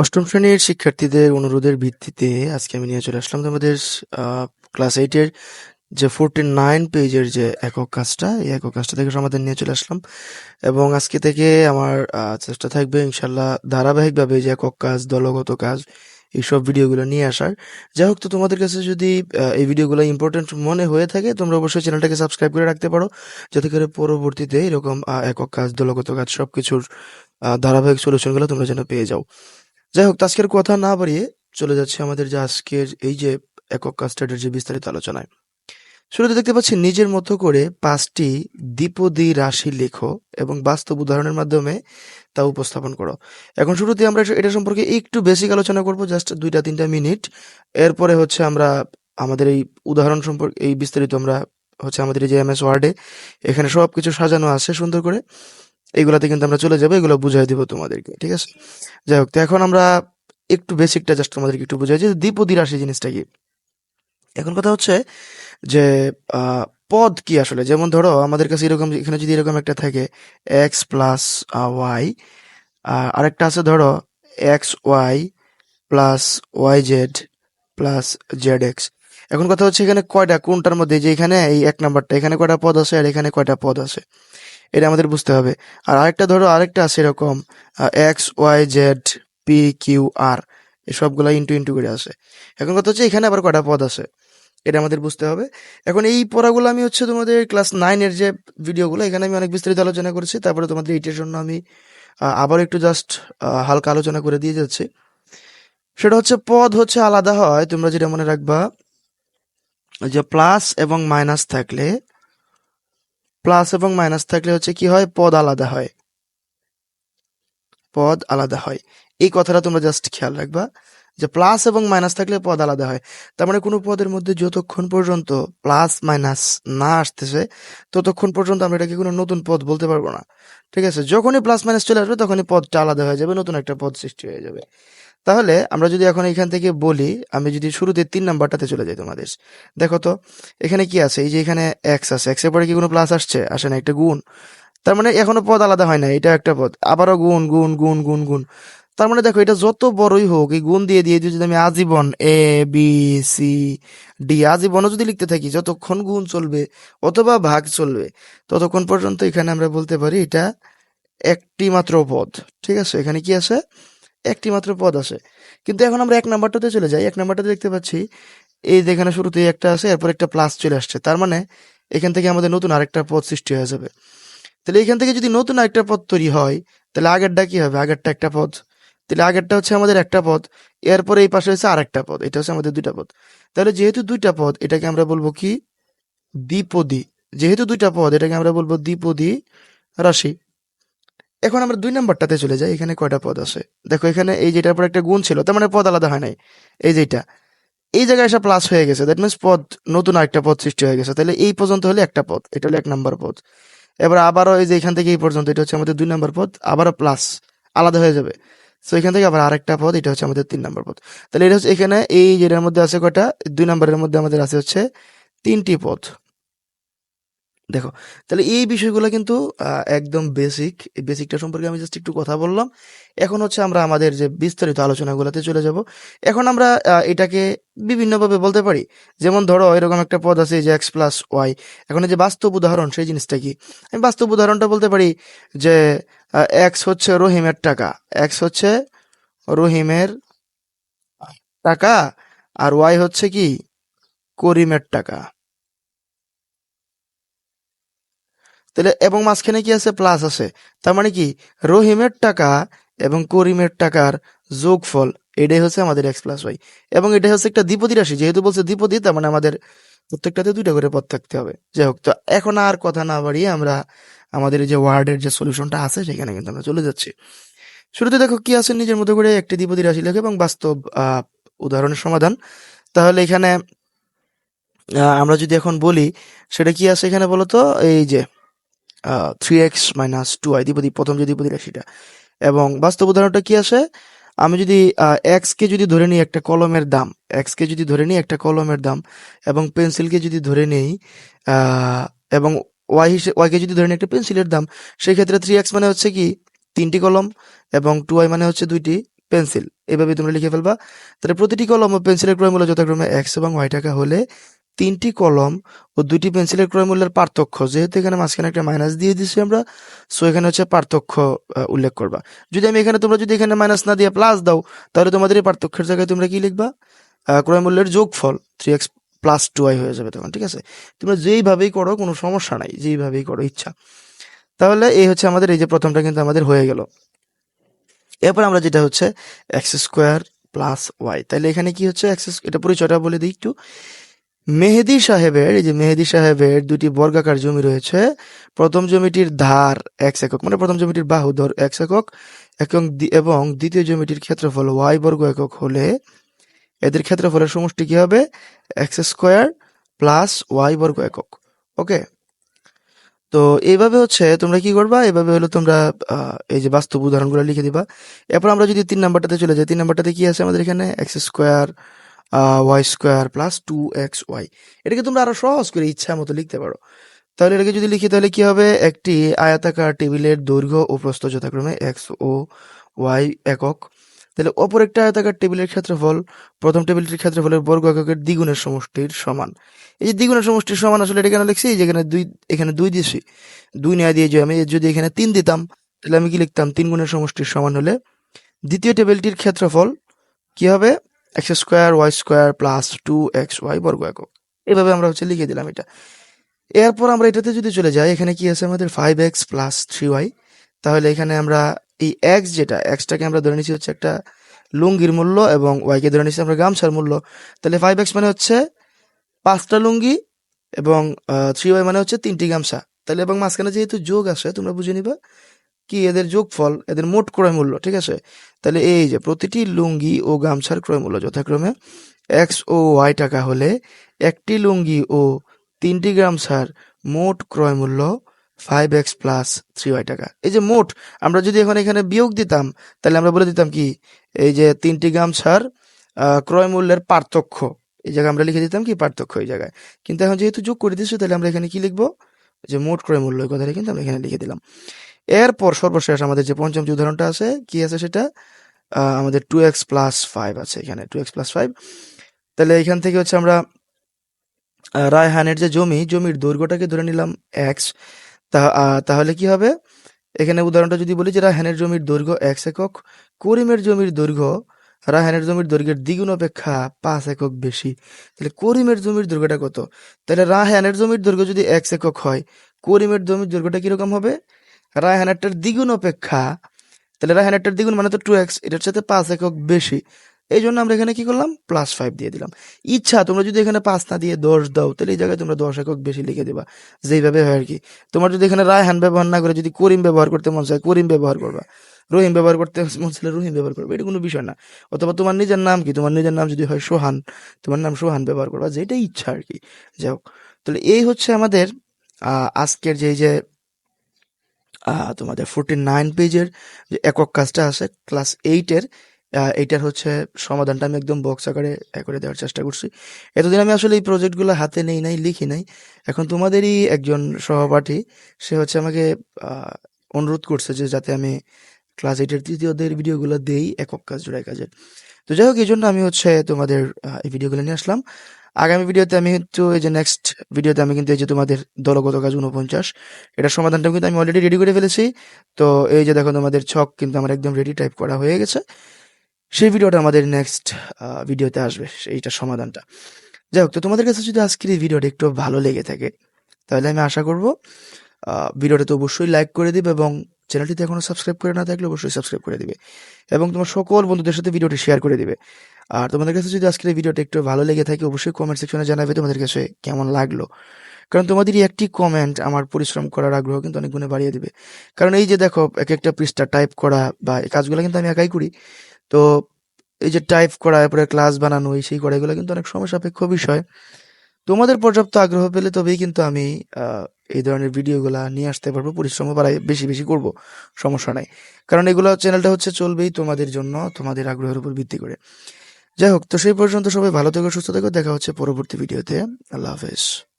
অষ্টম শ্রেণির শিক্ষার্থীদের অনুরোধের ভিত্তিতে আজকে আমি নিয়ে চলে আসলাম তোমাদের ক্লাস এইটের যে ফোরটি নাইন পেজের যে একক কাজটা, এই একক কাজটা থেকে সমাধান নিয়ে চলে আসলাম। এবং আজকে থেকে আমার চেষ্টা থাকবে ইনশাল্লাহ ধারাবাহিকভাবে যে একক কাজ, দলগত কাজ, এইসব ভিডিওগুলো নিয়ে আসার। যাই হোক, তো তোমাদের কাছে যদি এই ভিডিওগুলো ইম্পর্টেন্ট মনে হয়ে থাকে, তোমরা অবশ্যই চ্যানেলটাকে সাবস্ক্রাইব করে রাখতে পারো, যাতে করে পরবর্তীতে এরকম একক কাজ, দলগত কাজ সব কিছুর ধারাবাহিক সলিউশনগুলো তোমরা যেন পেয়ে যাও। যাই হোক আজকের কথা না বাড়িয়ে চলে যাচ্ছে আমাদের যে আজকের এই যে একক কাস্টার্ডের যে বিস্তারিত আলোচনায়। শুরুতে দেখতে পাচ্ছি নিজের মতো করে পাঁচটি দ্বিপদী রাশি লেখো এবং বাস্তব উদাহরণের মাধ্যমে তা উপস্থাপন করো। এখন শুরুতে আমরা এটা- সম্পর্কে একটু বেসিক আলোচনা করব, জাস্ট দুইটা, তিনটা মিনিট। এরপরে হচ্ছে আমরা আমাদের এই উদাহরণ সম্পর্কে, এই বিস্তারিত আমরা হচ্ছে আমাদের যে এম এস ওয়ার্ডে, এখানে সব কিছু সাজানো আছে সুন্দর করে। এইগুলাতে কিন্তু আমরা চলে যাব, এগুলো বুঝাই দিব তোমাদেরকে, ঠিক আছে? যাই হোক, তো এখন আমরা একটু বেসিকটা জাস্ট তোমাদেরকে একটু বুঝাই যে দ্বিপদী রাশি জিনিসটা কি? এখন কথা হচ্ছে যে পদ কি আসলে? যেমন ধরো, আমাদের কাছে এরকম, এখানে যদি এরকম একটা থাকে এক্স প্লাস ওয়াই আরেকটা আছে ধরো X Y plus Y Z plus Z X এখন কথা হচ্ছে এখানে কয়টা? কোনটার মধ্যে? যে এখানে এই এক নাম্বারটা, এখানে কয়টা পদ আছে আর এখানে কয়টা পদ আছে? এটা আমাদের বুঝতে হবে। আর আরেকটা ধরো, আরেকটা আছে এরকম X Y Z P Q আর এই সবগুলা ইন্টু ইন্টু করে আছে এখন কথা হচ্ছে এখানে আবার কটা পদ আছে, এটা আমাদের বুঝতে হবে। এখন এই পড়াগুলো আমি হচ্ছে তোমাদের ক্লাস নাইনের যে ভিডিওগুলো এখানে আমি অনেক বিস্তারিত আলোচনা করেছি, তারপরে তোমাদের এইটের জন্য আমি আবার একটু জাস্ট হালকা আলোচনা করে দিয়ে যাচ্ছি। সেটা হচ্ছে পদ হচ্ছে আলাদা হয়, তোমরা যেটা মনে রাখবা, যে প্লাস এবং মাইনাস থাকলে প্লাস এবং মাইনাস থাকলে হচ্ছে কি হয়? পদ আলাদা হয়। পদ আলাদা হয়। এই কথাটা তোমরা জাস্ট খেয়াল রাখবা যে প্লাস এবং মাইনাস থাকলে পদ আলাদা হয়। তার মানে কোনো পদের মধ্যে যতক্ষণ পর্যন্ত প্লাস মাইনাস না আসতেছে, ততক্ষণ পর্যন্ত আমরা এটাকে কোনো নতুন পদ বলতে পারব না। ঠিক আছে? যখনই প্লাস মাইনাস চলে আসবে, তখনই পদটা আলাদা হয়ে যাবে, নতুন একটা পদ সৃষ্টি হয়ে যাবে। তাহলে আমরা যদি এখন এখান থেকে বলি, আমি যদি শুরুতে তিন নাম্বারটাতে চলে যাই তোমাদের। দেখো তো, এখানে কি আছে? এই যে এখানে এক্স আছে। এক্সের পরে কি কোনো প্লাস আসছে? আসে না, একটা গুণ। তার মানে এখনও পদ আলাদা হয় না, এটা একটা পদ। আবারও গুণ গুণ গুণ গুণ গুণ। তার মানে দেখো, এটা যত বড়ই হোক, এই গুণ দিয়ে দিয়ে যদি আমি আজীবন এ বি সি ডি আজীবনও যদি লিখতে থাকি, যতক্ষণ গুণ চলবে, অথবা ভাগ চলবে, ততক্ষণ পর্যন্ত এখানে আমরা বলতে পারি এটা একটি মাত্র পদ। ঠিক আছে? এখানে কি আছে? একটি মাত্র পদ আছে। কিন্তু এখন আমরা এক নাম্বারটাতে চলে যাই। এক নাম্বারটাতে দেখতে পাচ্ছি, এই যেখানে শুরুতে একটা আছে, এরপর একটা প্লাস চলে আসছে। তার মানে এখান থেকে আমাদের নতুন আরেকটা পদ সৃষ্টি হয়ে যাবে। তাহলে এখান থেকে যদি নতুন আরেকটা পদ তৈরি হয়, তাহলে আগেরটা কি হবে? আগেরটা একটা পদ। তাহলে আগেরটা হচ্ছে আমাদের একটা পদ, এরপরে এই পাশে হচ্ছে আরেকটা পদ, এটা হচ্ছে আমাদের দুইটা পদ। তাহলে যেহেতু দুইটা পদ, এটাকে আমরা বলব কি? দ্বিপদী। যেহেতু দুইটা পদ, এটাকে আমরা বলব দ্বিপদী রাশি। এখন আমরা দুই নাম্বারটাতে চলে যাই, এখানে কয়টা পদ আছে? দেখো, এখানে এই যেটার পর একটা গুণ ছিল, তার মানে পদ আলাদা হয় নাই। এই যেটা, এই জায়গায় এসে প্লাস হয়ে গেছে দ্যাট মিনস পদ, নতুন আরেকটা পদ সৃষ্টি হয়ে গেছে। তাহলে এই পর্যন্ত হলে একটা পদ, এটা হলো এক নাম্বার পদ। এবার আবারও এই যে এখান থেকে এই পর্যন্ত, এটা হচ্ছে আমাদের দুই নাম্বার পদ, আবারও প্লাস আলাদা হয়ে যাবে। সো এখান থেকে আবার আরেকটা পদ, এটা হচ্ছে আমাদের তিন নাম্বার পদ। তাহলে এটা হচ্ছে এখানে এই যেটার মধ্যে আছে কয়টা? দুই নাম্বারের মধ্যে আমাদের আছে হচ্ছে তিনটি পদ। দেখো, তাহলে এই বিষয়গুলো কিন্তু একদম বেসিক বেসিকটা সম্পর্কে আমি জাস্ট একটু কথা বললাম। এখন হচ্ছে আমরা আমাদের যে বিস্তারিত আলোচনাগুলোতে চলে যাব। এখন আমরা এটাকে বিভিন্নভাবে বলতে পারি। যেমন ধরো, এরকম একটা পদ আছে যে এক্স প্লাস ওয়াই এখন এই যে বাস্তব উদাহরণ, সেই জিনিসটা কি? আমি বাস্তব উদাহরণটা বলতে পারি যে এক্স হচ্ছে রহিমের টাকা। এক্স হচ্ছে রহিমের টাকা, আর ওয়াই হচ্ছে কি? করিমের টাকা। তাহলে, এবং মাঝখানে কি আছে? প্লাস আছে। তার মানে কি? রহিমের টাকা এবং করিমের টাকার যোগফল, এটাই হচ্ছে আমাদের এক্স প্লাস ওয়াই এবং এটা হচ্ছে একটা দ্বিপদী রাশি। যেহেতু বলছে দ্বিপদী, তার মানে আমাদের প্রত্যেকটাতে দুইটা করে পথ থাকতে হবে। যাই হোক, তো এখন আর কথা না বাড়িয়ে আমরা আমাদের যে ওয়ার্ডের যে সলিউশনটা আছে, সেখানে কিন্তু আমরা চলে যাচ্ছি। শুরুতে দেখো কি আছে? নিজের মতো করে একটি দ্বিপদী রাশি লেখো এবং বাস্তব উদাহরণের সমাধান। তাহলে এখানে আমরা যদি এখন বলি, সেটা কি আছে এখানে বলো তো এই যে three X minus two Y দ্বিপদী, প্রথম যে দ্বিপদী রাশিটা। এবং বাস্তব উদাহরণটা কি আসে আমি যদি এক্স কে যদি ধরে নিই একটা কলমের দাম এক্স কে যদি ধরে নিই একটা কলমের দাম, এবং পেন্সিলকে যদি ধরে নেই এবং ওয়াই হিসেবে ওয়াইকে যদি ধরে নিই একটা পেন্সিলের দাম সেই ক্ষেত্রে থ্রি এক্স মানে হচ্ছে কি? তিনটি কলম, এবং টু ওয়াই মানে হচ্ছে দুইটি পেন্সিল এভাবে তোমরা লিখে ফেলবা। তাহলে প্রতিটি কলম ও পেন্সিলের ক্রয় মূল্য যথাক্রমে এক্স এবং ওয়াই টাকা হলে তিনটি কলম ও দুটি পেন্সিলের ক্রয় মূল্যের পার্থক্য। যেহেতু এখানে মাঝখানে একটা মাইনাস দিয়ে দিচ্ছি আমরা সো এখানে হচ্ছে পার্থক্য উল্লেখ করবা। যদি আমি এখানে, তোমরা যদি এখানে মাইনাস না দিয়ে প্লাস দাও, তাহলে তোমাদের এই পার্থক্যের জায়গায় তোমরা কি লিখবা? ক্রয় মূল্যের যোগফল three X plus two Y হয়ে যাবে তখন, ঠিক আছে? তোমরা যেইভাবেই করো, কোনো সমস্যা নাই, যেইভাবেই করো, ইচ্ছা। তাহলে এই হচ্ছে আমাদের, এই যে প্রথমটা কিন্তু আমাদের হয়ে গেল। এরপর আমরা যেটা হচ্ছে এক্স স্কোয়ার প্লাস ওয়াই তাহলে এখানে কি হচ্ছে এক্স এটা পরিচয়টা বলে দিই একটু। মেহেদি সাহেবের, এই যে মেহেদি সাহেবের দুটি বর্গাকার জমি রয়েছে। প্রথম জমিটির ধার এক্স একক মানে প্রথম জমিটির বাহু ধর এক্স একক এবং দ্বিতীয় জমিটির ক্ষেত্রফল ওয়াই বর্গ একক হলে এদের ক্ষেত্রফলের সমষ্টি কি হবে? এক্স স্কোয়ার প্লাস ওয়াই বর্গ একক। ওকে? তো এইভাবে হচ্ছে তোমরা কি করবা? এইভাবে হলো তোমরা এই যে বাস্তব উদাহরণগুলো লিখে দিবা। এরপর আমরা যদি তিন নাম্বারটাতে চলে যাই, তিন নাম্বারটাতে কি আছে আমাদের এখানে? X square Y square plus two X Y এটাকে তোমরা আরও সহজ করে ইচ্ছা মতো লিখতে পারো। তাহলে এটাকে যদি লিখি, তাহলে কি হবে? একটি আয়তাকার টেবিলের দৈর্ঘ্য ও প্রস্থ যথাক্রমে এক্স ও ওয়াই একক। তাহলে অপর একটা আয়তাকার টেবিলের ক্ষেত্রফল, প্রথম টেবিলটির ক্ষেত্রফলের বর্গ এককের দ্বিগুণের সমষ্টির সমান। এই যে দ্বিগুণের সমষ্টির সমান, আসলে এটা কেন লিখছি? এই যে এখানে দুই এখানে দুই দিয়েছি দুই নেওয়া দিয়ে আমি যদি এখানে তিন দিতাম, তাহলে আমি কি লিখতাম? তিন গুণের সমষ্টির সমান হলে দ্বিতীয় টেবিলটির ক্ষেত্রফল কি হবে? X square Y square plus two X Y বর্গ একক। এভাবে আমরা হচ্ছে লিখে দিলাম এটা। এরপর আমরা এটাতে যদি চলে যাই, এখানে কি আছে আমাদের? Five X plus three Y তাহলে এখানে আমরা এই এক্স যেটা এক্সটাকে আমরা ধরে নিচ্ছি হচ্ছে একটা লুঙ্গির মূল্য এবং ওয়াইকে ধরে নিচ্ছি আমরা গামছার মূল্য। তাহলে ফাইভ এক্স মানে হচ্ছে পাঁচটা লুঙ্গি এবং থ্রি ওয়াই মানে হচ্ছে তিনটি গামছা। তাহলে এবং মাঝখানে যেহেতু যোগ আসে তোমরা বুঝে নিবা। কি এদের যোগফল? এদের মোট ক্রয় মূল্য, ঠিক আছে? তাহলে এই যে প্রতিটি লুঙ্গি ও গামছার ক্রয় মূল্য যথাক্রমে এক্স ও ওয়াই টাকা হলে একটি লুঙ্গি ও তিনটি গামছার মোট ক্রয় মূল্য five X plus three Y টাকা। এই যে মোট, আমরা যদি এখন এখানে বিয়োগ দিতাম, তাহলে আমরা বলে দিতাম কি? এই যে তিনটি গামছার ক্রয় মূল্যের পার্থক্য, এই জায়গায় আমরা লিখে দিতাম কি? পার্থক্য এই জায়গায়। কিন্তু এখন যেহেতু যোগ করে দিচ্ছি তাহলে আমরা এখানে কি লিখব? যে মোট ক্রয় মূল্য এই কথাটা কিন্তু আমরা এখানে লিখে দিলাম। এরপর সর্বশেষ আমাদের যে পঞ্চম যে উদাহরণটা আছে, কি আছে সেটা? আমাদের টু এক্স প্লাস ফাইভ আছে এখানে টু এক্স প্লাস ফাইভ তাহলে এখান থেকে হচ্ছে আমরা রায়হানের যে জমি, জমির দৈর্ঘ্যটাকে ধরে নিলাম এক্স তাহলে কি হবে? এখানে উদাহরণটা যদি বলি যে রায়হানের জমির দৈর্ঘ্য এক্স একক, করিমের জমির দৈর্ঘ্য রায়হানের জমির দৈর্ঘ্যের দ্বিগুণ অপেক্ষা পাঁচ একক বেশি। তাহলে করিমের জমির দৈর্ঘ্যটা কত? তাহলে রায়হানের জমির দৈর্ঘ্য যদি এক একক হয়, করিমের জমির দৈর্ঘ্যটা কীরকম হবে? রায়হানেরটার দ্বিগুণ অপেক্ষা, তাহলে রায়হানেরটার দ্বিগুণ মানে তো টু এক্স এটার সাথে পাঁচ একক বেশি। এই জন্য আমরা এখানে কি করলাম? প্লাস ফাইভ দিয়ে দিলাম। ইচ্ছা, তোমরা যদি এখানে পাঁচ না দিয়ে দশ দাও, তাহলে এই জায়গায় তোমরা দশ একক বেশি লিখে দেবা। যেইভাবে হয় আর কি। তোমার যদি এখানে রায়হান ব্যবহার না করে, যদি করিম ব্যবহার করতে মন চায়, করিম ব্যবহার করবা। রহিম ব্যবহার করতে মন চাইলে রহিম ব্যবহার করবে। এটা কোনো বিষয় না। অথবা তোমার নিজের নাম কি? তোমার নিজের নাম যদি হয় সোহান, তোমার নাম সোহান ব্যবহার করবা যেটাই ইচ্ছা আর কি। যাই হোক তাহলে এই হচ্ছে আমাদের আজকের যে যে তোমাদের ফোরটি নাইন পেজের যে একক কাজটা আছে ক্লাস এইটের এইটার হচ্ছে সমাধানটা আমি একদম বক্স আকারে করে দেওয়ার চেষ্টা করছি। এতদিন আমি আসলে এই প্রজেক্টগুলো হাতে নেই নাই, লিখি নাই। এখন তোমাদেরই একজন সহপাঠী, সে হচ্ছে আমাকে অনুরোধ করছে যে যাতে আমি ক্লাস এইটের তৃতীয়দের ভিডিওগুলো দেই, একক কাজ জোড়াই কাজের। তো যাই হোক এই জন্য আমি হচ্ছে তোমাদের এই ভিডিওগুলো নিয়ে আসলাম। আগামী ভিডিওতে আমি কিন্তু এই যে নেক্সট ভিডিওতে আমি কিন্তু এই যে তোমাদের দলগত কাজ উনপঞ্চাশ এটার সমাধানটা কিন্তু আমি অলরেডি রেডি করে ফেলেছি। তো এই যে দেখো তোমাদের ছক কিন্তু আমার একদম রেডি টাইপ করা হয়ে গেছে। সেই ভিডিওটা আমাদের নেক্সট ভিডিওতে আসবে এইটার সমাধানটা। যাই হোক তো তোমাদের কাছে যদি আজকের এই ভিডিওটা একটু ভালো লেগে থাকে, তাহলে আমি আশা করব ভিডিওটা তো অবশ্যই লাইক করে দিবে এবং চ্যানেলটিতে এখনও সাবস্ক্রাইব করে না থাকলে অবশ্যই সাবস্ক্রাইব করে দিবে এবং তোমার সকল বন্ধুদের সাথে ভিডিওটি শেয়ার করে দিবে। আর তোমাদের কাছে যদি আজকের এই ভিডিওটা একটু ভালো লেগে থাকে, অবশ্যই কমেন্ট সেকশনে জানাবে তোমাদের কাছে কেমন লাগল। কারণ তোমাদেরই একটি কমেন্ট আমার পরিশ্রম করার আগ্রহ কিন্তু অনেক গুণে বাড়িয়ে দিবে। কারণ এই যে দেখো, এক একটা পৃষ্ঠা টাইপ করা বা এই কাজগুলো কিন্তু আমি একাই করি। তো এই যে টাইপ করা, এরপরে ক্লাস বানানো, এই সেই করা, এগুলো কিন্তু অনেক সময় সাপেক্ষ বিষয়। তোমাদের পর্যাপ্ত আগ্রহ পেলে তবেই কিন্তু আমি এই ধরনের ভিডিওগুলো নিয়ে আসতে পারব, পরিশ্রম বাড়াই বেশি বেশি করব। সমস্যা নাই। কারণ এগুলো চ্যানেলটা হচ্ছে চলবেই তোমাদের জন্য, তোমাদের আগ্রহের উপর ভিত্তি করে। যাই হোক, তো সেই পর্যন্ত সবাই ভালো থেকো, সুস্থ থেকো, দেখা হচ্ছে পরবর্তী ভিডিওতে। আল্লাহ হাফেজ।